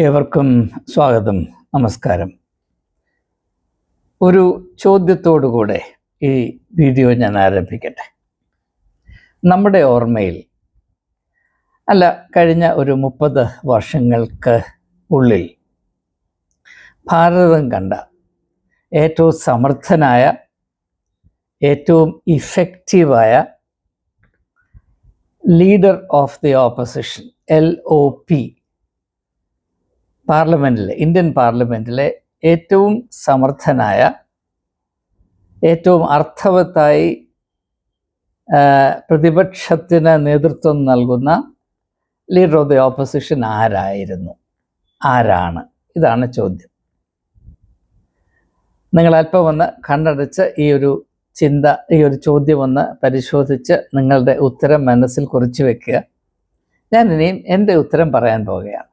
ഏവർക്കും സ്വാഗതം നമസ്കാരം. ഒരു ചോദ്യത്തോടുകൂടെ ഈ വീഡിയോ ഞാൻ ആരംഭിക്കട്ടെ. നമ്മുടെ ഓർമ്മയിൽ അല്ല കഴിഞ്ഞ ഒരു മുപ്പത് വർഷങ്ങൾക്ക് ഉള്ളിൽ ഭാരതം കണ്ട ഏറ്റവും സമർത്ഥനായ ഏറ്റവും ഇഫക്റ്റീവായ leader of the opposition L O P പാർലമെന്റിലെ ഇന്ത്യൻ പാർലമെന്റിലെ ഏറ്റവും സമർത്ഥനായ ഏറ്റവും അർത്ഥവത്തായി പ്രതിപക്ഷത്തിന് നേതൃത്വം നൽകുന്ന ലീഡർ ഓഫ് ദി ഓപ്പോസിഷൻ ആരായിരുന്നു? ആരാണ്? ഇതാണ് ചോദ്യം. നിങ്ങൾ അല്പം ഒന്ന് കണ്ണടച്ച് ഈ ഒരു ചിന്ത ഈ ഒരു ചോദ്യം ഒന്ന് പരിശോധിച്ച് നിങ്ങളുടെ ഉത്തരം മനസ്സിൽ കുറിച്ച് വെക്കുക. ഞാൻ ഇനിയും എന്റെ ഉത്തരം പറയാൻ പോവുകയാണ്.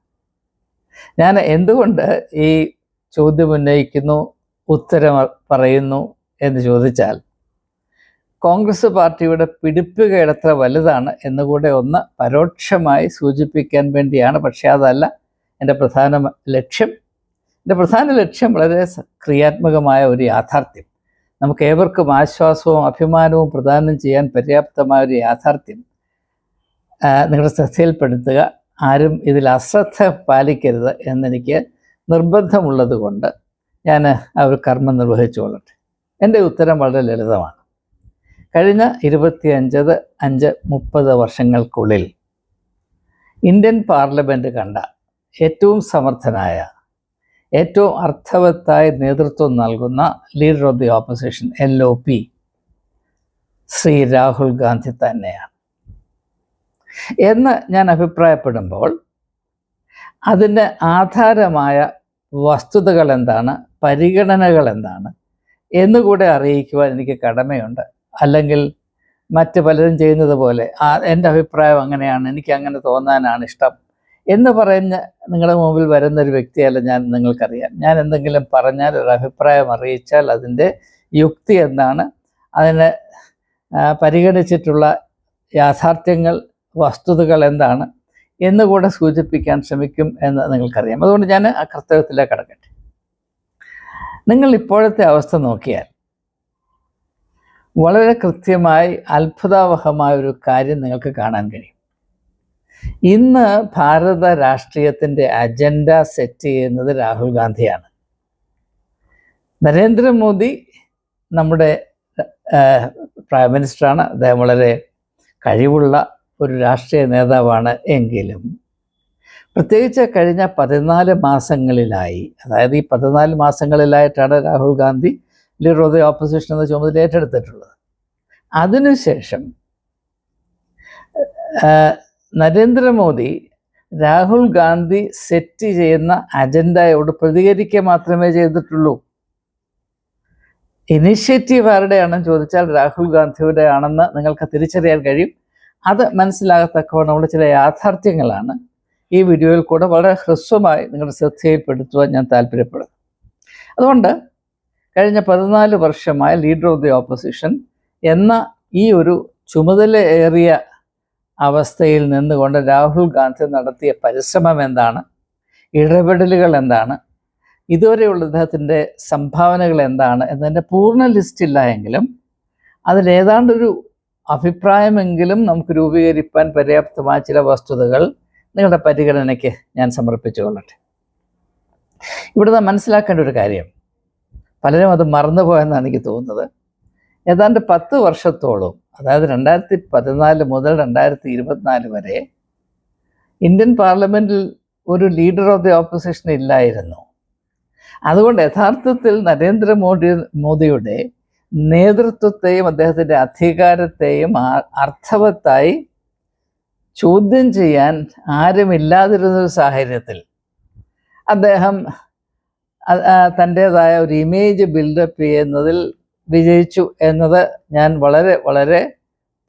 ഞാൻ എന്തുകൊണ്ട് ഈ ചോദ്യം ഉന്നയിക്കുന്നു ഉത്തരം പറയുന്നു എന്ന് ചോദിച്ചാൽ കോൺഗ്രസ് പാർട്ടിയുടെ പിടിപ്പുക എത്ര വലുതാണ് എന്നുകൂടെ ഒന്ന് പരോക്ഷമായി സൂചിപ്പിക്കാൻ വേണ്ടിയാണ്. പക്ഷേ അതല്ല എന്റെ പ്രധാന ലക്ഷ്യം എന്റെ പ്രധാന ലക്ഷ്യം വളരെ ക്രിയാത്മകമായ ഒരു യാഥാർത്ഥ്യം. നമുക്ക് ഏവർക്കും ആശ്വാസവും അഭിമാനവും പ്രദാനം ചെയ്യാൻ പര്യാപ്തമായ ഒരു യാഥാർത്ഥ്യം നിങ്ങളുടെ ശ്രദ്ധയിൽപ്പെടുത്തുക. ആരും ഇതിൽ അശ്രദ്ധ പാലിക്കരുത് എന്നെനിക്ക് നിർബന്ധമുള്ളത് കൊണ്ട് ഞാൻ ആ ഒരു കർമ്മം നിർവഹിച്ചുകൊള്ളട്ടെ. എന്റെ ഉത്തരം വളരെ ലളിതമാണ്. കഴിഞ്ഞ ഇരുപത്തി അഞ്ചത് അഞ്ച് മുപ്പത് വർഷങ്ങൾക്കുള്ളിൽ ഇന്ത്യൻ പാർലമെന്റ് കണ്ട ഏറ്റവും സമർത്ഥനായ ഏറ്റവും അർത്ഥവത്തായ നേതൃത്വം നൽകുന്ന leader of the opposition L O P Shri Rahul Gandhi തന്നെയാണ്. എന്ന് ഞാൻ അഭിപ്രായപ്പെടുമ്പോൾ അതിന്റെ ആധാരമായ വസ്തുതകൾ എന്താണ്? പരിഗണനകൾ എന്താണ്? എന്നുകൂടെ അറിയിക്കുവാൻ എനിക്ക് കടമയുണ്ട്. അല്ലെങ്കിൽ മറ്റ് പലരും ചെയ്യുന്നത് പോലെ ആ എന്റെ അഭിപ്രായം അങ്ങനെയാണ് എനിക്ക് അങ്ങനെ തോന്നാനാണ് ഇഷ്ടം എന്ന് പറഞ്ഞ് നിങ്ങളുടെ മുമ്പിൽ വരുന്ന ഒരു വ്യക്തിയല്ല ഞാൻ നിങ്ങൾക്കറിയാം. ഞാൻ എന്തെങ്കിലും പറഞ്ഞാൽ ഒരു അഭിപ്രായം അറിയിച്ചാൽ അതിന്റെ യുക്തി എന്താണ്? അതിനെ പരിഗണിച്ചിട്ടുള്ള യാഥാർത്ഥ്യങ്ങൾ വസ്തുതകൾ എന്താണ് എന്നുകൂടെ സൂചിപ്പിക്കാൻ ശ്രമിക്കും എന്ന് നിങ്ങൾക്കറിയാം. അതുകൊണ്ട് ഞാൻ ആ കർത്തവ്യത്തിലേക്ക് കടക്കട്ടെ. നിങ്ങൾ ഇപ്പോഴത്തെ അവസ്ഥ നോക്കിയാൽ വളരെ കൃത്യമായി അത്ഭുതാവഹമായ ഒരു കാര്യം നിങ്ങൾക്ക് കാണാൻ കഴിയും. ഇന്ന് ഭാരത രാഷ്ട്രീയത്തിന്റെ അജണ്ട സെറ്റ് ചെയ്യുന്നത് രാഹുൽ ഗാന്ധിയാണ്. നരേന്ദ്രമോദി നമ്മുടെ പ്രൈം മിനിസ്റ്ററാണ്. അദ്ദേഹം വളരെ കഴിവുള്ള ഒരു രാഷ്ട്രീയ നേതാവാണ് എങ്കിലും. പ്രത്യേകിച്ച് കഴിഞ്ഞ പതിനാല് മാസങ്ങളിലായി അതായത് ഈ പതിനാല് മാസങ്ങളിലായിട്ടാണ് Rahul Gandhi leader of the opposition എന്ന ചുമതല ഏറ്റെടുത്തിട്ടുള്ളത്. അതിനുശേഷം നരേന്ദ്രമോദി രാഹുൽ ഗാന്ധി സെറ്റ് ചെയ്യുന്ന അജണ്ടയോട് പ്രതികരിക്കുക മാത്രമേ ചെയ്തിട്ടുള്ളൂ. ഇനിഷ്യേറ്റീവ് ആരുടെയാണെന്ന് ചോദിച്ചാൽ രാഹുൽ ഗാന്ധിയുടെ ആണെന്ന് നിങ്ങൾക്ക് തിരിച്ചറിയാൻ കഴിയും. അത് മനസ്സിലാകത്തക്കവണ്ണമുള്ള ചില യാഥാർത്ഥ്യങ്ങളാണ്. ഈ വീഡിയോയിൽ കൂടെ വളരെ ഹ്രസ്വമായി നിങ്ങളുടെ ശ്രദ്ധയിൽപ്പെടുത്തുവാൻ ഞാൻ താല്പര്യപ്പെടുന്നു. അതുകൊണ്ട് കഴിഞ്ഞ പതിനാല് വർഷമായ ലീഡർ ഓഫ് ദി ഓപ്പോസിഷൻ എന്ന ഈ ഒരു ചുമതലയേറിയ അവസ്ഥയിൽ നിന്നുകൊണ്ട് രാഹുൽ ഗാന്ധി നടത്തിയ പരിശ്രമം എന്താണ്? ഇടപെടലുകൾ എന്താണ്? ഇതുവരെയുള്ള അദ്ദേഹത്തിന്റെ സംഭാവനകൾ എന്താണ്? എന്നതിന്റെ പൂർണ ലിസ്റ്റ് ഇല്ല എങ്കിലും അതിലേതാണ്ടൊരു അഭിപ്രായമെങ്കിലും നമുക്ക് രൂപീകരിക്കാൻ പര്യാപ്തമായ ചില വസ്തുതകൾ നിങ്ങളുടെ പരിഗണനയ്ക്ക് ഞാൻ സമർപ്പിച്ചു കൊള്ളട്ടെ ഇവിടുന്ന് മനസ്സിലാക്കേണ്ട ഒരു കാര്യം. പലരും അത് മറന്നുപോയെന്നാണ് എനിക്ക് തോന്നുന്നത്. ഏതാണ്ട് പത്ത് വർഷത്തോളം അതായത് രണ്ടായിരത്തി പതിനാല് മുതൽ രണ്ടായിരത്തി ഇരുപത്തിനാല് വരെ ഇന്ത്യൻ പാർലമെന്റിൽ ഒരു ലീഡർ ഓഫ് ദി ഓപ്പോസിഷൻ ഇല്ലായിരുന്നു. അതുകൊണ്ട് യഥാർത്ഥത്തിൽ നരേന്ദ്രമോദി മോദിയുടെ നേതൃത്വത്തെയും അദ്ദേഹത്തിന്റെ അധികാരത്തെയും അർത്ഥവത്തായി ചോദ്യം ചെയ്യാൻ ആരുമില്ലാതിരുന്ന ഒരു സാഹചര്യത്തിൽ അദ്ദേഹം തന്റേതായ ഒരു ഇമേജ് ബിൽഡപ്പ് ചെയ്യുന്നതിൽ വിജയിച്ചു എന്നത് ഞാൻ വളരെ വളരെ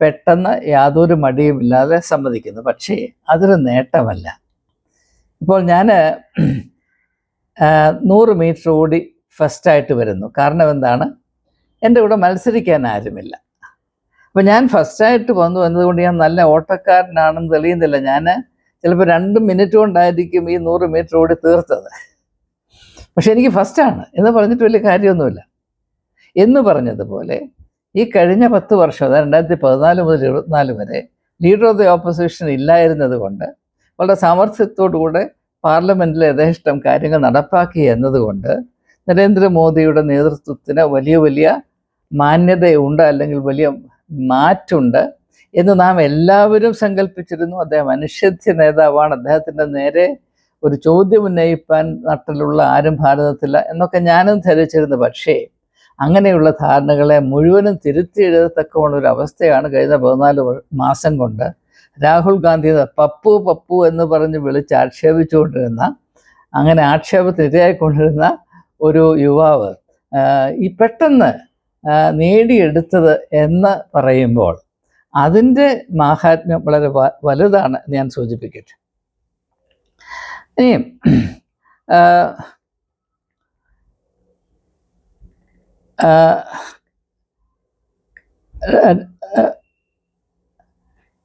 പെട്ടെന്ന് യാതൊരു മടിയുമില്ലാതെ സമ്മതിക്കുന്നു. പക്ഷേ അതൊരു നേട്ടമല്ല. ഇപ്പോൾ ഞാൻ നൂറ് മീറ്റർ ഓടി ഫസ്റ്റായിട്ട് വരുന്നു. കാരണം എന്താണ്? എന്റെ കൂടെ മത്സരിക്കാൻ ആരുമില്ല. അപ്പം ഞാൻ ഫസ്റ്റായിട്ട് വന്നു എന്നതുകൊണ്ട് ഞാൻ നല്ല ഓട്ടക്കാരനാണെന്ന് തെളിയുന്നില്ല. ഞാൻ ചിലപ്പോൾ രണ്ട് മിനിറ്റ് കൊണ്ടായിരിക്കും ഈ നൂറ് മീറ്റർ ഓടി തീർത്തത്. പക്ഷെ എനിക്ക് ഫസ്റ്റാണ് എന്ന് പറഞ്ഞിട്ട് വലിയ കാര്യമൊന്നുമില്ല. എന്ന് പറഞ്ഞതുപോലെ ഈ കഴിഞ്ഞ പത്ത് വർഷം അതായത് രണ്ടായിരത്തി പതിനാല് മുതൽ ഇരുപത്തിനാല് വരെ ലീഡർ ഓഫ് ദി ഓപ്പോസിഷൻ ഇല്ലായിരുന്നത് കൊണ്ട് വളരെ സാമർഥ്യത്തോടുകൂടെ പാർലമെന്റിൽ യഥേഷ്ടം കാര്യങ്ങൾ നടപ്പാക്കി എന്നതുകൊണ്ട് നരേന്ദ്രമോദിയുടെ നേതൃത്വത്തിന് വലിയ വലിയ മാന്യതയുണ്ട് അല്ലെങ്കിൽ വലിയ മാറ്റുണ്ട് എന്ന് നാം എല്ലാവരും സങ്കല്പിച്ചിരുന്നു. അദ്ദേഹം മനുഷ്യത്യ നേതാവാണ്. അദ്ദേഹത്തിന്റെ നേരെ ഒരു ചോദ്യം ഉന്നയിപ്പാൻ നട്ടിലുള്ള ആരും ഭാരതത്തില്ല എന്നൊക്കെ ഞാനും ധരിച്ചിരുന്നു. പക്ഷേ അങ്ങനെയുള്ള ധാരണകളെ മുഴുവനും തിരുത്തി എഴുതത്തക്കമുള്ള ഒരു അവസ്ഥയാണ് കഴിഞ്ഞ പതിനാല് മാസം കൊണ്ട് രാഹുൽ ഗാന്ധി പപ്പു പപ്പു എന്ന് പറഞ്ഞ് വിളിച്ച് ആക്ഷേപിച്ചുകൊണ്ടിരുന്ന അങ്ങനെ ആക്ഷേപത്തിനിരയായിക്കൊണ്ടിരുന്ന ഒരു യുവാവ് ഈ പെട്ടെന്ന് നേടിയെടുത്തത് എന്ന് പറയുമ്പോൾ അതിന്റെ മാഹാത്മ്യം വളരെ വലുതാണ് ഞാൻ സൂചിപ്പിക്കട്ടെ. ഇനിയും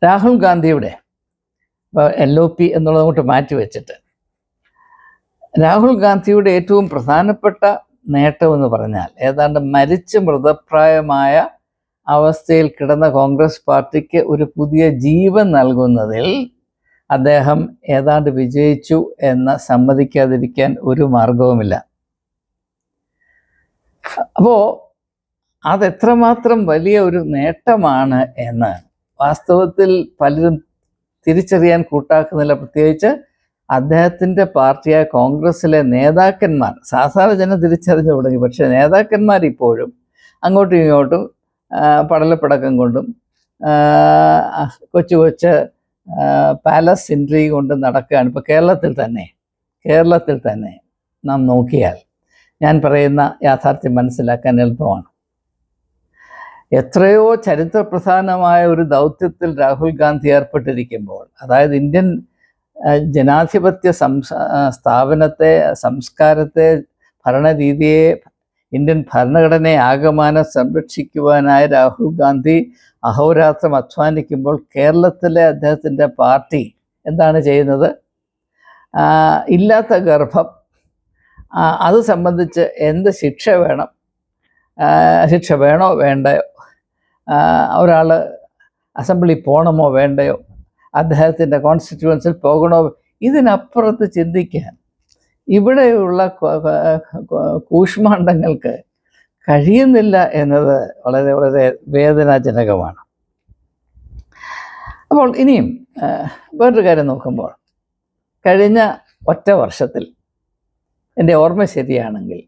രാഹുൽ ഗാന്ധിയുടെ എൽ ഒ പി എന്നുള്ളത് മാറ്റി വെച്ചിട്ട് രാഹുൽ ഗാന്ധിയുടെ ഏറ്റവും പ്രധാനപ്പെട്ട നേട്ടമെന്ന് പറഞ്ഞാൽ ഏതാണ്ട് മരിച്ച മൃതപ്രായമായ അവസ്ഥയിൽ കിടന്ന കോൺഗ്രസ് പാർട്ടിക്ക് ഒരു പുതിയ ജീവൻ നൽകുന്നതിൽ അദ്ദേഹം ഏതാണ്ട് വിജയിച്ചു എന്ന് സമ്മതിക്കാതിരിക്കാൻ ഒരു മാർഗവുമില്ല. അപ്പോൾ അതെത്രമാത്രം വലിയ ഒരു നേട്ടമാണ് എന്ന് വാസ്തവത്തിൽ പലരും തിരിച്ചറിയാൻ കൂട്ടാക്കുന്നില്ല. പ്രത്യേകിച്ച് അദ്ദേഹത്തിന്റെ പാർട്ടിയായ കോൺഗ്രസ്സിലെ നേതാക്കന്മാർ സാധാരണ ജനം തിരിച്ചറിഞ്ഞു തുടങ്ങി പക്ഷേ നേതാക്കന്മാർ ഇപ്പോഴും അങ്ങോട്ടും ഇങ്ങോട്ടും പടലപ്പടക്കം കൊണ്ടും കൊച്ചു കൊച്ച് പാലസ് ഇൻട്രി കൊണ്ടും നടക്കുകയാണ്. ഇപ്പോൾ കേരളത്തിൽ തന്നെ കേരളത്തിൽ തന്നെ നാം നോക്കിയാൽ ഞാൻ പറയുന്ന യാഥാർത്ഥ്യം മനസ്സിലാക്കാൻ എളുപ്പമാണ്. എത്രയോ ചരിത്രപ്രധാനമായ ഒരു ദൗത്യത്തിൽ രാഹുൽ ഗാന്ധി ഏർപ്പെട്ടിരിക്കുമ്പോൾ അതായത് ഇന്ത്യൻ ജനാധിപത്യ സംസ സ്ഥാപനത്തെ സംസ്കാരത്തെ ഭരണരീതിയെ ഇന്ത്യൻ ഭരണഘടനയെ ആകമാനം സംരക്ഷിക്കുവാനായ രാഹുൽ ഗാന്ധി അഹോരാത്രം അധ്വാനിക്കുമ്പോൾ കേരളത്തിലെ അദ്ദേഹത്തിന്റെ പാർട്ടി എന്താണ് ചെയ്യുന്നത്? ഇല്ലാത്ത ഗർഭം അത് സംബന്ധിച്ച് എന്ത് ശിക്ഷ വേണം? ശിക്ഷ വേണോ വേണ്ടയോ? ഒരാൾ അസംബ്ലി പോകണമോ വേണ്ടയോ? അദ്ദേഹത്തിന്റെ കോൺസ്റ്റിറ്റ്യുവൻസിൽ പോകണോ? ഇതിനപ്പുറത്ത് ചിന്തിക്കാൻ ഇവിടെയുള്ള കൂഷ്മാണ്ഡങ്ങൾക്ക് കഴിയുന്നില്ല എന്നത് വളരെ വളരെ വേദനാജനകമാണ്. അപ്പോൾ ഇനിയും വേറൊരു കാര്യം നോക്കുമ്പോൾ കഴിഞ്ഞ ഒറ്റ വർഷത്തിൽ എന്റെ ഓർമ്മ ശരിയാണെങ്കിൽ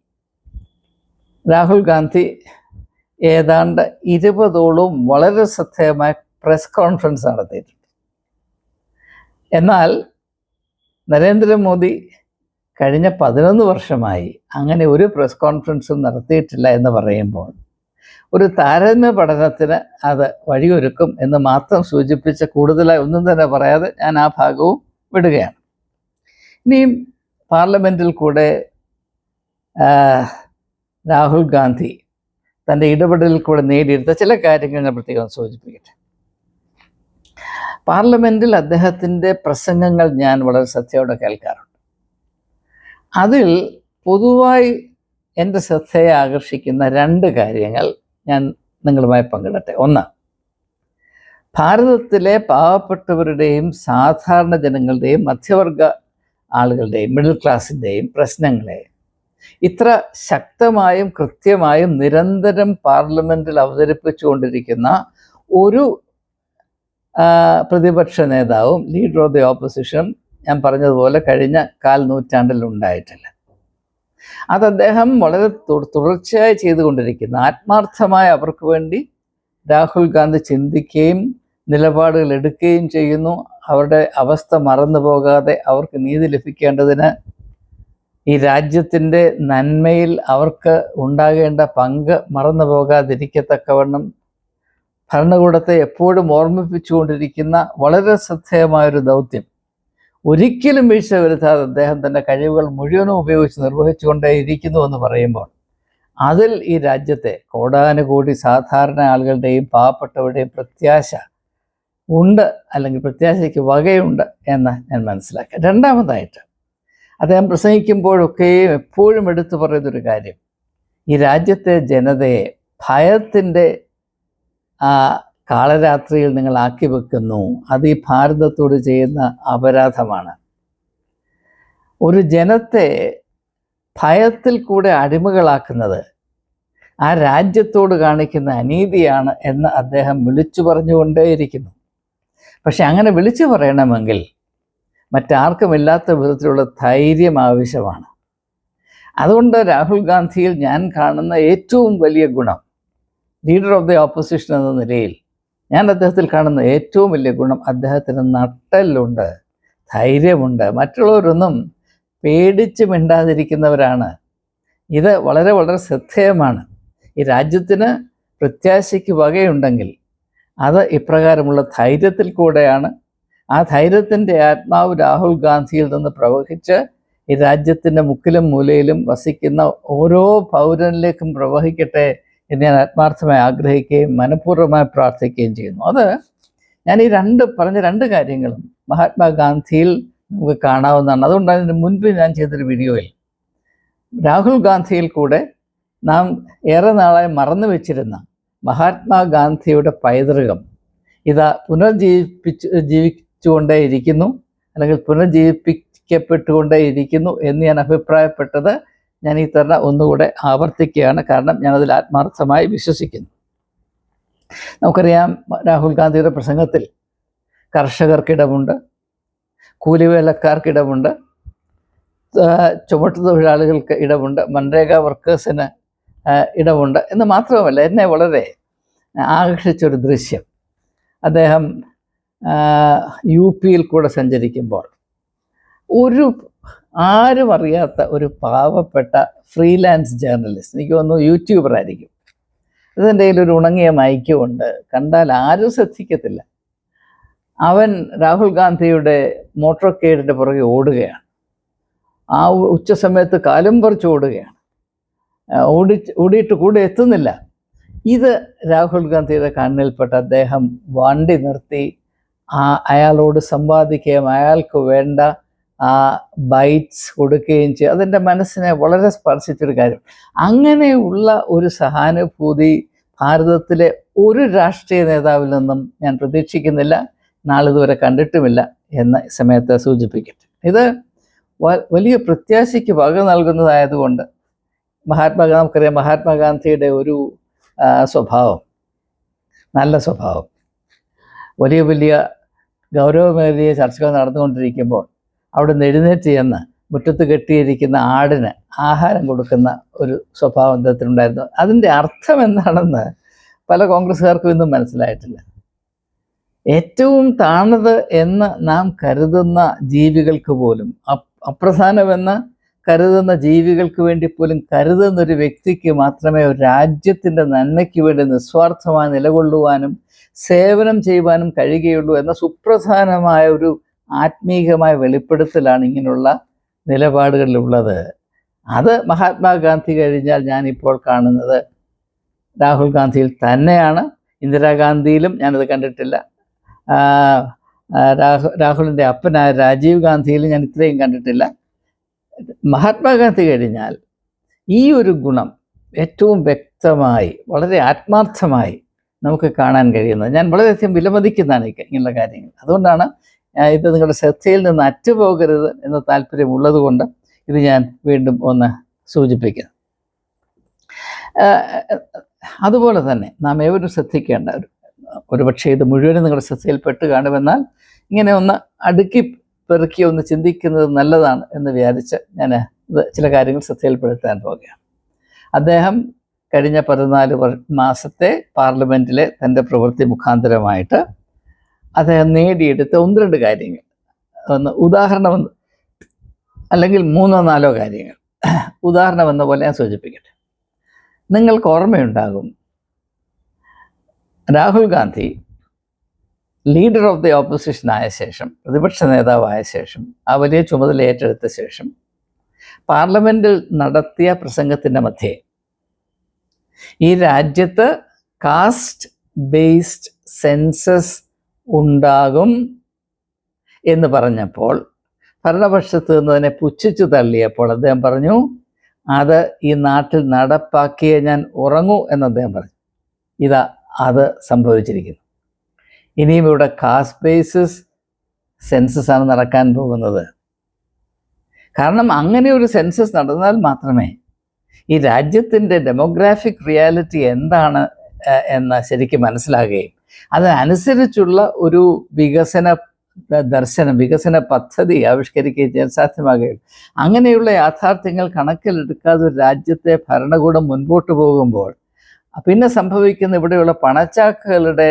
രാഹുൽ ഗാന്ധി ഏതാണ്ട് ഇരുപതോളം വളരെ ശ്രദ്ധേയമായ പ്രസ് കോൺഫറൻസ് നടത്തിയിട്ടുണ്ട്. എന്നാൽ നരേന്ദ്രമോദി കഴിഞ്ഞ പതിനൊന്ന് വർഷമായി അങ്ങനെ ഒരു പ്രസ് കോൺഫറൻസും നടത്തിയിട്ടില്ല എന്ന് പറയുമ്പോൾ ഒരു താരതമ്യ പഠനത്തിന് അത് വഴിയൊരുക്കും എന്ന് മാത്രം സൂചിപ്പിച്ച കൂടുതലായി ഒന്നും തന്നെ പറയാതെ ഞാൻ ആ ഭാഗവും വിടുകയാണ്. ഇനിയും പാർലമെന്റിൽ കൂടെ രാഹുൽ ഗാന്ധി തന്റെ ഇടപെടലിൽ കൂടെ നേടിയെടുത്ത ചില കാര്യങ്ങൾ ഞാൻ പ്രത്യേകം സൂചിപ്പിക്കട്ടെ. പാർലമെന്റിൽ അദ്ദേഹത്തിന്റെ പ്രസംഗങ്ങൾ ഞാൻ വളരെ ശ്രദ്ധയോടെ കേൾക്കാറുണ്ട്. അതിൽ പൊതുവായി എന്റെ ശ്രദ്ധയെ ആകർഷിക്കുന്ന രണ്ട് കാര്യങ്ങൾ ഞാൻ നിങ്ങളുമായി പങ്കിടട്ടെ. ഒന്ന് ഭാരതത്തിലെ പാവപ്പെട്ടവരുടെയും സാധാരണ ജനങ്ങളുടെയും മധ്യവർഗ ആളുകളുടെയും മിഡിൽ ക്ലാസ്സിന്റെയും പ്രശ്നങ്ങളെ ഇത്ര ശക്തമായും കൃത്യമായും നിരന്തരം പാർലമെന്റിൽ അവതരിപ്പിച്ചുകൊണ്ടിരിക്കുന്ന ഒരു പ്രതിപക്ഷ നേതാവും ലീഡർ ഓഫ് ദി ഓപ്പോസിഷൻ ഞാൻ പറഞ്ഞതുപോലെ കഴിഞ്ഞ കാൽ നൂറ്റാണ്ടിൽ ഉണ്ടായിട്ടില്ല. അത് അദ്ദേഹം വളരെ തുടർച്ചയായി ചെയ്തുകൊണ്ടിരിക്കുന്ന. ആത്മാർത്ഥമായ അവർക്ക് വേണ്ടി രാഹുൽ ഗാന്ധി ചിന്തിക്കുകയും നിലപാടുകൾ എടുക്കുകയും ചെയ്യുന്നു. അവരുടെ അവസ്ഥ മറന്നു പോകാതെ അവർക്ക് നീതി ലഭിക്കേണ്ടതിന് ഈ രാജ്യത്തിന്റെ നന്മയിൽ അവർക്ക് ഉണ്ടാകേണ്ട പങ്ക് മറന്നു പോകാതിരിക്കത്തക്കവണ്ണം ഭരണകൂടത്തെ എപ്പോഴും ഓർമ്മിപ്പിച്ചുകൊണ്ടിരിക്കുന്ന വളരെ ശ്രദ്ധേയമായൊരു ദൗത്യം. ഒരിക്കലും വീഴ്ച വരുത്താതെ അദ്ദേഹം തന്റെ കഴിവുകൾ മുഴുവനും ഉപയോഗിച്ച് നിർവഹിച്ചുകൊണ്ടേയിരിക്കുന്നു എന്ന് പറയുമ്പോൾ അതിൽ ഈ രാജ്യത്തെ കോടാനുകൂടി സാധാരണ ആളുകളുടെയും പാവപ്പെട്ടവരുടെയും പ്രത്യാശ ഉണ്ട് അല്ലെങ്കിൽ പ്രത്യാശയ്ക്ക് വകയുണ്ട് എന്ന് ഞാൻ മനസ്സിലാക്കുക രണ്ടാമതായിട്ട് അദ്ദേഹം പ്രസംഗിക്കുമ്പോഴൊക്കെയും എപ്പോഴും എടുത്തു പറയുന്നൊരു കാര്യം ഈ രാജ്യത്തെ ജനതയെ ഭയത്തിന്റെ ആ കാളരാത്രിയിൽ നിങ്ങൾ ആക്കി വെക്കുന്നു. അത് ഈ ഭാരതത്തോട് ചെയ്യുന്ന അപരാധമാണ്. ഒരു ജനത്തെ ഭയത്തിൽ കൂടെ അടിമകളാക്കുന്നത് ആ രാജ്യത്തോട് കാണിക്കുന്ന അനീതിയാണ് എന്ന് അദ്ദേഹം വിളിച്ചു പറഞ്ഞുകൊണ്ടേയിരിക്കുന്നു. പക്ഷെ അങ്ങനെ വിളിച്ചു പറയണമെങ്കിൽ മറ്റാർക്കുമില്ലാത്ത വിധത്തിലുള്ള ധൈര്യം ആവശ്യമാണ്. അതുകൊണ്ട് രാഹുൽ ഗാന്ധിയിൽ ഞാൻ കാണുന്ന ഏറ്റവും വലിയ ഗുണം ലീഡർ ഓഫ് ദി ഓപ്പോസിഷൻ എന്ന നിലയിൽ ഞാൻ അദ്ദേഹത്തിൽ കാണുന്ന ഏറ്റവും വലിയ ഗുണം അദ്ദേഹത്തിന് നട്ടലുണ്ട് ധൈര്യമുണ്ട്. മറ്റുള്ളവരൊന്നും പേടിച്ച് മിണ്ടാതിരിക്കുന്നവരാണ്. ഇത് വളരെ വളരെ ശ്രദ്ധേയമാണ്. ഈ രാജ്യത്തിന് പ്രത്യാശയ്ക്ക് വകയുണ്ടെങ്കിൽ അത് ഇപ്രകാരമുള്ള ധൈര്യത്തിൽ കൂടെയാണ്. ആ ധൈര്യത്തിന്റെ ആത്മാവ് രാഹുൽ ഗാന്ധിയിൽ നിന്ന് പ്രവഹിച്ച് ഈ രാജ്യത്തിന്റെ മുക്കിലും മൂലയിലും വസിക്കുന്ന ഓരോ പൗരനിലേക്കും പ്രവഹിക്കട്ടെ എന്ന് ഞാൻ ആത്മാർത്ഥമായി ആഗ്രഹിക്കുകയും മനഃപൂർവമായി പ്രാർത്ഥിക്കുകയും ചെയ്യുന്നു. അത് ഞാൻ ഈ രണ്ട് പറഞ്ഞ രണ്ട് കാര്യങ്ങളും മഹാത്മാഗാന്ധിയിൽ നമുക്ക് കാണാവുന്നതാണ്. അതുകൊണ്ടാണ് മുൻപ് ഞാൻ ചെയ്തൊരു വീഡിയോയിൽ രാഹുൽ ഗാന്ധിയിൽ കൂടെ നാം ഏറെ നാളായി മറന്നു വെച്ചിരുന്ന മഹാത്മാഗാന്ധിയുടെ പൈതൃകം ഇതാ പുനർജീവിപ്പിച്ച് ജീവിച്ചുകൊണ്ടേയിരിക്കുന്നു അല്ലെങ്കിൽ പുനർജീവിപ്പിക്കപ്പെട്ടുകൊണ്ടേയിരിക്കുന്നു എന്ന് ഞാൻ അഭിപ്രായപ്പെട്ടത് ഞാൻ ഈ തരണ ഒന്നുകൂടെ ആവർത്തിക്കുകയാണ്. കാരണം ഞാനതിൽ ആത്മാർത്ഥമായി വിശ്വസിക്കുന്നു. നമുക്കറിയാം രാഹുൽ ഗാന്ധിയുടെ പ്രസംഗത്തിൽ കർഷകർക്കിടമുണ്ട് കൂലിവേലക്കാർക്കിടമുണ്ട് ചുമട്ടു തൊഴിലാളികൾക്ക് ഇടമുണ്ട് മൻരേഗ വർക്കേഴ്സിന് ഇടമുണ്ട് എന്ന് മാത്രമല്ല എന്നെ വളരെ ആകർഷിച്ചൊരു ദൃശ്യം. അദ്ദേഹം യു പിയിൽ കൂടെ സഞ്ചരിക്കുമ്പോൾ ഒരു ആരും അറിയാത്ത ഒരു പാവപ്പെട്ട ഫ്രീലാൻസ് ജേർണലിസ്റ്റ് എനിക്ക് തോന്നുന്നു യൂട്യൂബർ ആയിരിക്കും. കയ്യിൽ ഒരു ഉണങ്ങിയ മയക്കുമുണ്ട് കണ്ടാൽ ആരും ശ്രദ്ധിക്കത്തില്ല. അവൻ രാഹുൽ ഗാന്ധിയുടെ മോട്ടോർ കേഡിന്റെ പുറകെ ഓടുകയാണ്. ആ ഉച്ച സമയത്ത് കാലും പറിച്ച് ഓടുകയാണ്. ഓടി ഓടിയിട്ട് കൂടെ എത്തുന്നില്ല. ഇത് രാഹുൽ ഗാന്ധിയുടെ കണ്ണിൽപ്പെട്ട അദ്ദേഹം വണ്ടി നിർത്തി ആ അയാളോട് സമ്പാദിക്കുകയും അയാൾക്ക് വേണ്ട ആ ബൈറ്റ്സ് കൊടുക്കുകയും ചെയ്യും. അതെന്റെ മനസ്സിനെ വളരെ സ്പർശിച്ചൊരു കാര്യം. അങ്ങനെയുള്ള ഒരു സഹാനുഭൂതി ഭാരതത്തിലെ ഒരു രാഷ്ട്രീയ നേതാവിൽ നിന്നും ഞാൻ പ്രതീക്ഷിക്കുന്നില്ല നാളിതുവരെ കണ്ടിട്ടുമില്ല എന്ന സമയത്ത് സൂചിപ്പിക്കട്ടെ. ഇത് വലിയ പ്രത്യാശയ്ക്ക് വക നൽകുന്നതായതുകൊണ്ട് മഹാത്മാഗാന്ധി നമുക്കറിയാം മഹാത്മാഗാന്ധിയുടെ ഒരു സ്വഭാവം നല്ല സ്വഭാവം. വലിയ വലിയ ഗൗരവമേറിയ ചർച്ചകൾ നടന്നുകൊണ്ടിരിക്കുമ്പോൾ അവിടെ എഴുന്നേറ്റ് ചെന്ന് മുറ്റത്ത് കെട്ടിയിരിക്കുന്ന ആടിന് ആഹാരം കൊടുക്കുന്ന ഒരു സ്വഭാവം അദ്ദേഹത്തിനുണ്ടായിരുന്നു അതിന്റെ അർത്ഥം എന്താണെന്ന് പല കോൺഗ്രസ്സുകാർക്കും ഇന്നും മനസ്സിലായിട്ടില്ല. ഏറ്റവും താണത് എന്ന് നാം കരുതുന്ന ജീവികൾക്ക് പോലും അപ്രധാനമെന്ന് കരുതുന്ന ജീവികൾക്ക് വേണ്ടി പോലും കരുതുന്ന ഒരു വ്യക്തിക്ക് മാത്രമേ ഒരു രാജ്യത്തിന്റെ നന്മയ്ക്ക് വേണ്ടി നിസ്വാർത്ഥമായി നിലകൊള്ളുവാനും സേവനം ചെയ്യുവാനും കഴിയുകയുള്ളൂ എന്ന സുപ്രധാനമായ ഒരു ആത്മീകമായ വെളിപ്പെടുത്തലാണ് ഇങ്ങനെയുള്ള നിലപാടുകളിലുള്ളത്. അത് മഹാത്മാഗാന്ധി കഴിഞ്ഞാൽ ഞാനിപ്പോൾ കാണുന്നത് രാഹുൽ ഗാന്ധിയിൽ തന്നെയാണ്. ഇന്ദിരാഗാന്ധിയിലും ഞാനത് കണ്ടിട്ടില്ല. രാഹു രാഹുലിന്റെ അപ്പനായ രാജീവ് ഗാന്ധിയിലും ഞാൻ ഇത്രയും കണ്ടിട്ടില്ല. മഹാത്മാഗാന്ധി കഴിഞ്ഞാൽ ഈ ഒരു ഗുണം ഏറ്റവും വ്യക്തമായി വളരെ ആത്മാർത്ഥമായി നമുക്ക് കാണാൻ കഴിയുന്നത്. ഞാൻ വളരെയധികം വിലമതിക്കുന്നതാണ് ഇങ്ങനെയുള്ള കാര്യങ്ങൾ. അതുകൊണ്ടാണ് ഇത് നിങ്ങളുടെ ശ്രദ്ധയിൽ നിന്ന് അറ്റുപോകരുത് എന്ന താല്പര്യം ഉള്ളതുകൊണ്ട് ഇത് ഞാൻ വീണ്ടും ഒന്ന് സൂചിപ്പിക്കുന്നു അതുപോലെ തന്നെ നാം ഏവരും ശ്രദ്ധിക്കേണ്ട ഒരു ഒരുപക്ഷെ ഇത് മുഴുവനും നിങ്ങളുടെ ശ്രദ്ധയിൽപ്പെട്ട് കാണുമെന്നാൽ ഇങ്ങനെ ഒന്ന് അടുക്കി പെറുക്കി ഒന്ന് ചിന്തിക്കുന്നത് നല്ലതാണ് എന്ന് വിചാരിച്ച് ഞാൻ ഇത് ചില കാര്യങ്ങൾ ശ്രദ്ധയിൽപ്പെടുത്താൻ പോവുകയാണ്. അദ്ദേഹം കഴിഞ്ഞ പതിനാല് മാസത്തെ പാർലമെന്റിലെ തന്റെ പ്രവൃത്തി മുഖാന്തരമായിട്ട് അദ്ദേഹം നേടിയെടുത്ത ഒന്ന് രണ്ട് കാര്യങ്ങൾ. ഒന്ന് ഉദാഹരണം അല്ലെങ്കിൽ മൂന്നോ നാലോ കാര്യങ്ങൾ. ഉദാഹരണം എന്ന പോലെ ഞാൻ സൂചിപ്പിക്കട്ടെ. നിങ്ങൾക്ക് ഓർമ്മയുണ്ടാകും Rahul Gandhi leader of the opposition ആയ ശേഷം പ്രതിപക്ഷ നേതാവായ ശേഷം ആ വലിയ ചുമതല ഏറ്റെടുത്ത ശേഷം പാർലമെന്റിൽ നടത്തിയ പ്രസംഗത്തിന്റെ മധ്യേ ഈ രാജ്യത്ത് കാസ്റ്റ് ബേസ്ഡ് സെൻസസ് ഉണ്ടാകും എന്ന് പറഞ്ഞപ്പോൾ ഭരണപക്ഷത്ത് നിന്ന് അതിനെ പുച്ഛിച്ചു തള്ളിയപ്പോൾ അദ്ദേഹം പറഞ്ഞു അത് ഈ നാട്ടിൽ നടപ്പാക്കിയേ ഞാൻ ഉറങ്ങൂ എന്ന് അദ്ദേഹം പറഞ്ഞു. ഇതാ അത് സംഭവിച്ചിരിക്കുന്നു. ഇനിയും ഇവിടെ കാസ്റ്റ് ബേസിസ് സെൻസസ് ആണ് നടക്കാൻ പോകുന്നത്. കാരണം അങ്ങനെ ഒരു സെൻസസ് നടന്നാൽ മാത്രമേ ഈ രാജ്യത്തിന്റെ ഡെമോഗ്രാഫിക് റിയാലിറ്റി എന്താണ് എന്ന് ശരിക്കും മനസ്സിലാകുകയും അതിനനുസരിച്ചുള്ള ഒരു വികസന ദർശനം വികസന പദ്ധതി ആവിഷ്കരിക്കുകയും ചെയ്യാൻ സാധ്യമാകുകയും അങ്ങനെയുള്ള യാഥാർത്ഥ്യങ്ങൾ കണക്കിലെടുക്കാതെ ഒരു രാജ്യത്തെ ഭരണകൂടം മുൻപോട്ട് പോകുമ്പോൾ പിന്നെ സംഭവിക്കുന്ന ഇവിടെയുള്ള പണച്ചാക്കുകളുടെ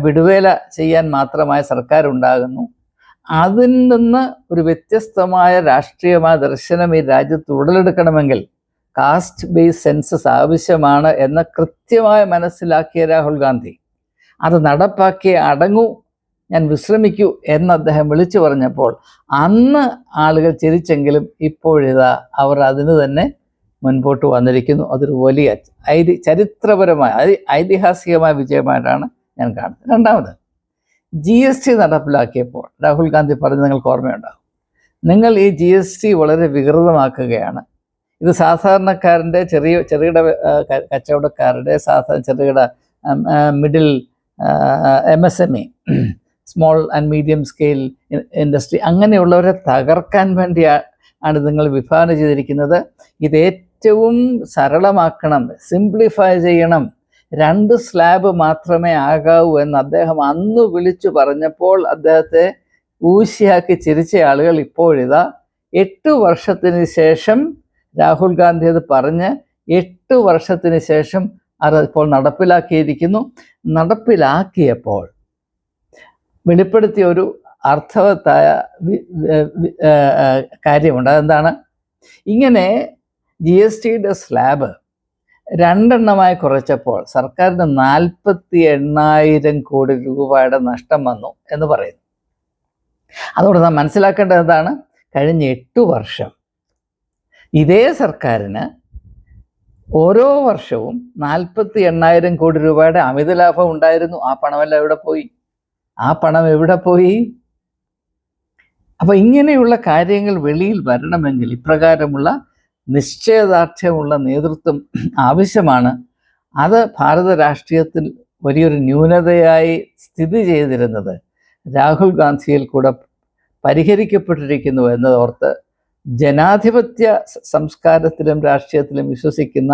വിടുവേല ചെയ്യാൻ മാത്രമായ സർക്കാർ ഉണ്ടാകുന്നു അതിൽ നിന്ന് ഒരു വ്യത്യസ്തമായ രാഷ്ട്രീയമായ ദർശനം ഈ രാജ്യത്ത് ഉടലെടുക്കണമെങ്കിൽ കാസ്റ്റ് ബേസ് സെൻസസ് ആവശ്യമാണ് എന്ന് കൃത്യമായി മനസ്സിലാക്കിയ രാഹുൽ ഗാന്ധി. അത് നടപ്പാക്കി അടങ്ങൂ. ഞാൻ വിശ്രമിക്കൂ എന്ന് അദ്ദേഹം വിളിച്ചു പറഞ്ഞപ്പോൾ അന്ന് ആളുകൾ ചിരിച്ചെങ്കിലും ഇപ്പോഴിതാ അവർ അതിന് തന്നെ മുൻപോട്ട് വന്നിരിക്കുന്നു. അതൊരു വലിയ ഐതി ചരിത്രപരമായ ഐതിഹാസികമായ വിജയമായിട്ടാണ് ഞാൻ കാണുന്നത്. രണ്ടാമത് ജി എസ് ടി നടപ്പിലാക്കിയപ്പോൾ രാഹുൽ ഗാന്ധി പറഞ്ഞ് നിങ്ങൾക്ക് ഓർമ്മയുണ്ടാകും നിങ്ങൾ ഈ ജി എസ് ടി വളരെ വികൃതമാക്കുകയാണ്. ഇത് സാധാരണക്കാരന്റെ ചെറിയ ചെറുകിട കച്ചവടക്കാരുടെ സാധാരണ ചെറുകിട middle M S M E small and medium scale industry അങ്ങനെയുള്ളവരെ തകർക്കാൻ വേണ്ടി ആണ് നിങ്ങൾ വിഭാവന ചെയ്തിരിക്കുന്നത്. ഇത് ഏറ്റവും സരളമാക്കണം സിംപ്ലിഫൈ ചെയ്യണം. രണ്ട് സ്ലാബ് മാത്രമേ ആകാവൂ എന്ന് അദ്ദേഹം അന്ന് വിളിച്ചു പറഞ്ഞപ്പോൾ അദ്ദേഹത്തെ ഊശിയാക്കി ചിരിച്ച ആളുകൾ ഇപ്പോഴിതാ എട്ട് വർഷത്തിന് ശേഷം രാഹുൽ ഗാന്ധി അത് പറഞ്ഞ് എട്ട് വർഷത്തിന് ശേഷം അത് ഇപ്പോൾ നടപ്പിലാക്കിയിരിക്കുന്നു. നടപ്പിലാക്കിയപ്പോൾ വെളിപ്പെടുത്തിയ ഒരു അർത്ഥവത്തായ കാര്യമുണ്ട്. അതെന്താണ്? ഇങ്ങനെ ജി എസ് ടിയുടെ സ്ലാബ് രണ്ടെണ്ണമായി കുറച്ചപ്പോൾ സർക്കാരിന് നാൽപ്പത്തി എണ്ണായിരം കോടി രൂപയുടെ നഷ്ടം വന്നു എന്ന് പറയുന്നു. അതുകൊണ്ട് നാം മനസ്സിലാക്കേണ്ടത് എന്താണ്? കഴിഞ്ഞ എട്ടു വർഷം ഇതേ സർക്കാരിന് ഓരോ വർഷവും നാൽപ്പത്തി എണ്ണായിരം കോടി രൂപയുടെ അമിത ലാഭം ഉണ്ടായിരുന്നു. ആ പണമെല്ലാം എവിടെ പോയി? ആ പണം എവിടെ പോയി? അപ്പൊ ഇങ്ങനെയുള്ള കാര്യങ്ങൾ വെളിയിൽ വരണമെങ്കിൽ ഇപ്രകാരമുള്ള നിശ്ചയദാർഢ്യമുള്ള നേതൃത്വം ആവശ്യമാണ്. അത് ഭാരത രാഷ്ട്രീയത്തിൽ വലിയൊരു ന്യൂനതയായി സ്ഥിതി ചെയ്തിരുന്നത്. രാഹുൽ ഗാന്ധിയിൽ കൂടെ പരിഹരിക്കപ്പെട്ടിരിക്കുന്നു എന്നതോർത്ത് ജനാധിപത്യ സംസ്കാരത്തിലും രാഷ്ട്രീയത്തിലും വിശ്വസിക്കുന്ന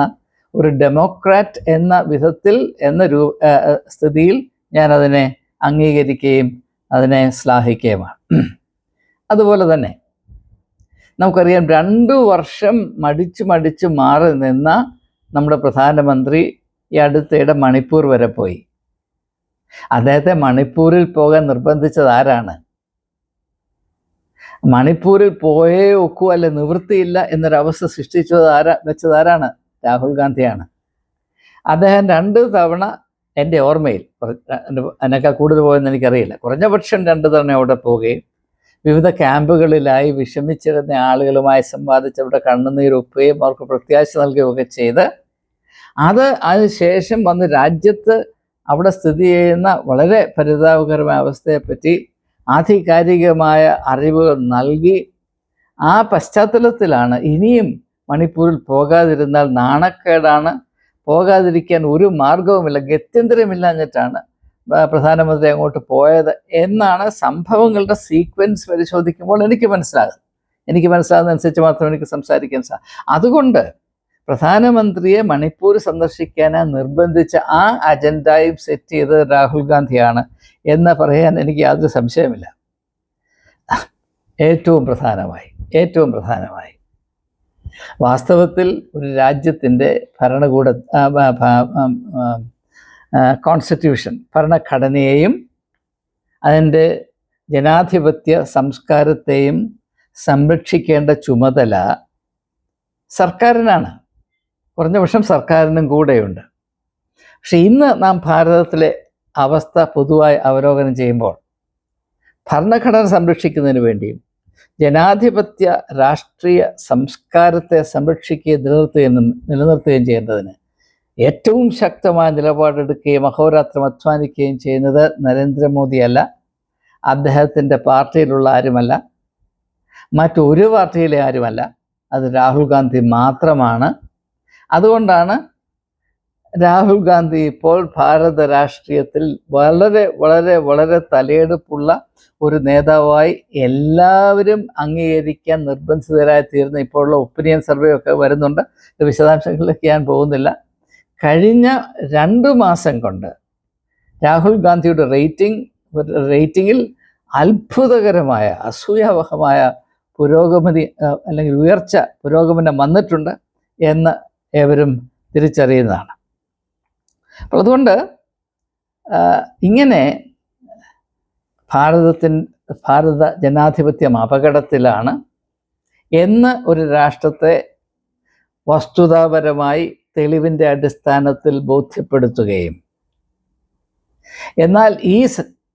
ഒരു ഡെമോക്രാറ്റ് എന്ന വിധത്തിൽ എന്ന രൂ സ്ഥിതിയിൽ ഞാൻ അതിനെ അംഗീകരിക്കുകയും അതിനെ ശ്ലാഘിക്കുകയുമാണ്. അതുപോലെ തന്നെ നമുക്കറിയാം രണ്ടു വർഷം മടിച്ചു മടിച്ചു മാറി നിന്ന നമ്മുടെ പ്രധാനമന്ത്രി ഈ അടുത്തിടെ മണിപ്പൂർ വരെ പോയി. അദ്ദേഹത്തെ മണിപ്പൂരിൽ പോകാൻ നിർബന്ധിച്ചത് ആരാണ്? മണിപ്പൂരിൽ പോയേ ഒക്കൂ അല്ലെ? നിവൃത്തിയില്ല എന്നൊരവസ്ഥ സൃഷ്ടിച്ചത് ആരാ? വെച്ചത് ആരാണ്? രാഹുൽ ഗാന്ധിയാണ്. അദ്ദേഹം രണ്ട് തവണ എന്റെ ഓർമ്മയിൽ എന്നൊക്കെ കൂടുതൽ പോയെന്ന് എനിക്കറിയില്ല. കുറഞ്ഞ പക്ഷം രണ്ട് തവണ അവിടെ പോവുകയും വിവിധ ക്യാമ്പുകളിലായി വിഷമിച്ചിരുന്ന ആളുകളുമായി സംവാദിച്ച് അവിടെ കണ്ണുനീരൊപ്പുകയും അവർക്ക് പ്രത്യാശ നൽകുകയൊക്കെ ചെയ്ത് അത് അതിനുശേഷം വന്ന് രാജ്യത്ത് അവിടെ സ്ഥിതി ചെയ്യുന്ന വളരെ പരിതാപകരമായ അവസ്ഥയെപ്പറ്റി ആധികാരികമായ അറിവുകൾ നൽകി ആ പശ്ചാത്തലത്തിലാണ് ഇനിയും മണിപ്പൂരിൽ പോകാതിരുന്നാൽ നാണക്കേടാണ്. പോകാതിരിക്കാൻ ഒരു മാർഗവുമില്ല ഗത്യന്തരമില്ലാഞ്ഞിട്ടാണ് പ്രധാനമന്ത്രി അങ്ങോട്ട് പോയത് എന്നാണ് സംഭവങ്ങളുടെ സീക്വൻസ് പരിശോധിക്കുമ്പോൾ എനിക്ക് മനസ്സിലാകുന്നത്. എനിക്ക് മനസ്സിലാകുന്നതനുസരിച്ച് മാത്രം എനിക്ക് സംസാരിക്കാൻ സാ അതുകൊണ്ട് പ്രധാനമന്ത്രിയെ മണിപ്പൂർ സന്ദർശിക്കാനാ നിർബന്ധിച്ച ആ അജണ്ടയും സെറ്റ് ചെയ്തത് രാഹുൽ ഗാന്ധിയാണ് എന്ന് പറയാൻ എനിക്ക് യാതൊരു സംശയമില്ല ഏറ്റവും പ്രധാനമായി ഏറ്റവും പ്രധാനമായി. വാസ്തവത്തിൽ ഒരു രാജ്യത്തിന്റെ ഭരണകൂട കോൺസ്റ്റിറ്റ്യൂഷൻ ഭരണഘടനയെയും അതിന്റെ ജനാധിപത്യ സംസ്കാരത്തെയും സംരക്ഷിക്കേണ്ട ചുമതല സർക്കാരിനാണ്. കുറഞ്ഞ പക്ഷം സർക്കാരിനും കൂടെയുണ്ട്. പക്ഷെ ഇന്ന് നാം ഭാരതത്തിലെ അവസ്ഥ പൊതുവായി അവലോകനം ചെയ്യുമ്പോൾ ഭരണഘടന സംരക്ഷിക്കുന്നതിന് വേണ്ടിയും ജനാധിപത്യ രാഷ്ട്രീയ സംസ്കാരത്തെ സംരക്ഷിക്കുകയും നിലനിർത്തുകയും നിലനിർത്തുകയും ചെയ്യേണ്ടതിന് ഏറ്റവും ശക്തമായ നിലപാടെടുക്കുകയും അഹോരാത്രം അധ്വാനിക്കുകയും ചെയ്യുന്നത് നരേന്ദ്രമോദിയല്ല അദ്ദേഹത്തിന്റെ പാർട്ടിയിലുള്ള ആരുമല്ല മറ്റൊരു പാർട്ടിയിലെ ആരുമല്ല അത് രാഹുൽ ഗാന്ധി മാത്രമാണ്. അതുകൊണ്ടാണ് രാഹുൽ ഗാന്ധി ഇപ്പോൾ ഭാരത രാഷ്ട്രീയത്തിൽ വളരെ വളരെ വളരെ തലയെടുപ്പുള്ള ഒരു നേതാവായി എല്ലാവരും അംഗീകരിക്കാൻ നിർബന്ധിതരായി തീർന്ന ഇപ്പോഴുള്ള ഒപ്പീനിയൻ സർവേ ഒക്കെ വരുന്നുണ്ട്. വിശദാംശങ്ങളിലേക്ക് ഞാൻ പോകുന്നില്ല. കഴിഞ്ഞ രണ്ട് മാസം കൊണ്ട് രാഹുൽ ഗാന്ധിയുടെ റേറ്റിംഗ് റേറ്റിംഗിൽ അത്ഭുതകരമായ അസൂയാവഹമായ പുരോഗമതി അല്ലെങ്കിൽ ഉയർച്ച പുരോഗമനം വന്നിട്ടുണ്ട് എന്ന് ഏവരും തിരിച്ചറിയുന്നതാണ്. അപ്പോൾ അതുകൊണ്ട് ഇങ്ങനെ ഭാരതത്തിൻ ഭാരത ജനാധിപത്യം അപകടത്തിലാണ് എന്ന് ഒരു രാഷ്ട്രത്തെ വസ്തുതാപരമായി തെളിവിന്റെ അടിസ്ഥാനത്തിൽ ബോധ്യപ്പെടുത്തുകയും എന്നാൽ ഈ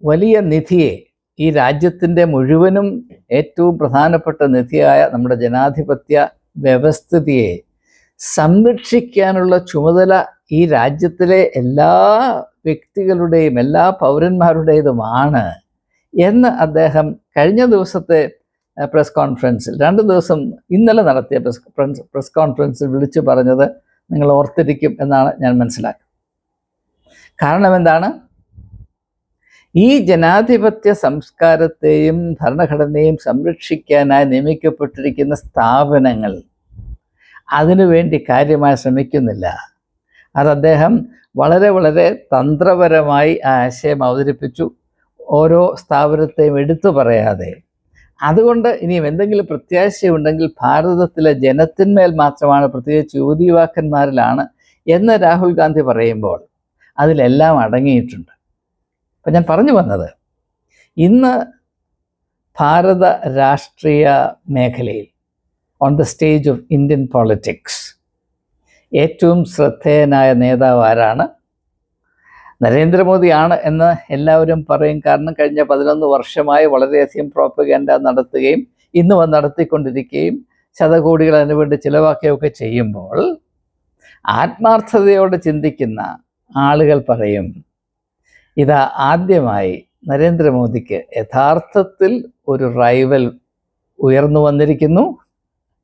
വലിയ നിധിയെ ഈ രാജ്യത്തിന്റെ മുഴുവനും ഏറ്റവും പ്രധാനപ്പെട്ട നിധിയായ നമ്മുടെ ജനാധിപത്യ വ്യവസ്ഥിതിയെ സംരക്ഷിക്കാനുള്ള ചുമതല ഈ രാജ്യത്തിലെ എല്ലാ വ്യക്തികളുടെയും എല്ലാ പൗരന്മാരുടേതുമാണ് എന്ന് അദ്ദേഹം കഴിഞ്ഞ ദിവസത്തെ പ്രസ് കോൺഫറൻസിൽ രണ്ട് ദിവസം ഇന്നലെ നടത്തിയ പ്രസ് പ്രസ് കോൺഫറൻസിൽ വിളിച്ചു പറഞ്ഞത് നിങ്ങൾ ഓർത്തിരിക്കും എന്നാണ് ഞാൻ മനസ്സിലാക്കുന്നത്. കാരണം എന്താണ്? ഈ ജനാധിപത്യ സംസ്കാരത്തെയും ഭരണഘടനയും സംരക്ഷിക്കാനായി നിയമിക്കപ്പെട്ടിരിക്കുന്ന സ്ഥാപനങ്ങൾ അതിനുവേണ്ടി കാര്യമായി ശ്രമിക്കുന്നില്ല. അത് അദ്ദേഹം വളരെ വളരെ തന്ത്രപരമായി ആ ആശയം അവതരിപ്പിച്ചു. ഓരോ സ്ഥാപനത്തെയും എടുത്തു പറയാതെ. അതുകൊണ്ട് ഇനിയും എന്തെങ്കിലും പ്രത്യാശയുണ്ടെങ്കിൽ ഭാരതത്തിലെ ജനത്തിന്മേൽ മാത്രമാണ് പ്രത്യേകിച്ച് യുവതി യുവാക്കന്മാരിലാണ് എന്ന് രാഹുൽ ഗാന്ധി പറയുമ്പോൾ അതിലെല്ലാം അടങ്ങിയിട്ടുണ്ട്. അപ്പം ഞാൻ പറഞ്ഞു വന്നത് ഇന്ന് ഭാരത രാഷ്ട്രീയ മേഖലയിൽ on the stage of Indian politics ഏറ്റവും ശ്രദ്ധേയനായ നേതാവ് ആരാണ്? നരേന്ദ്രമോദിയാണ് എന്ന് എല്ലാവരും പറയും. കാരണം കഴിഞ്ഞ പതിനൊന്ന് വർഷമായി വളരെയധികം പ്രോപ്പഗൻഡ നടത്തുകയും ഇന്നും അത് നടത്തിക്കൊണ്ടിരിക്കുകയും ശതകോടികൾ അതിനുവേണ്ടി ചിലവാക്കുകയൊക്കെ ചെയ്യുമ്പോൾ ആത്മാർത്ഥതയോടെ ചിന്തിക്കുന്ന ആളുകൾ പറയും ഇതാ ആദ്യമായി നരേന്ദ്രമോദിക്ക് യഥാർത്ഥത്തിൽ ഒരു റൈവൽ ഉയർന്നു വന്നിരിക്കുന്നു.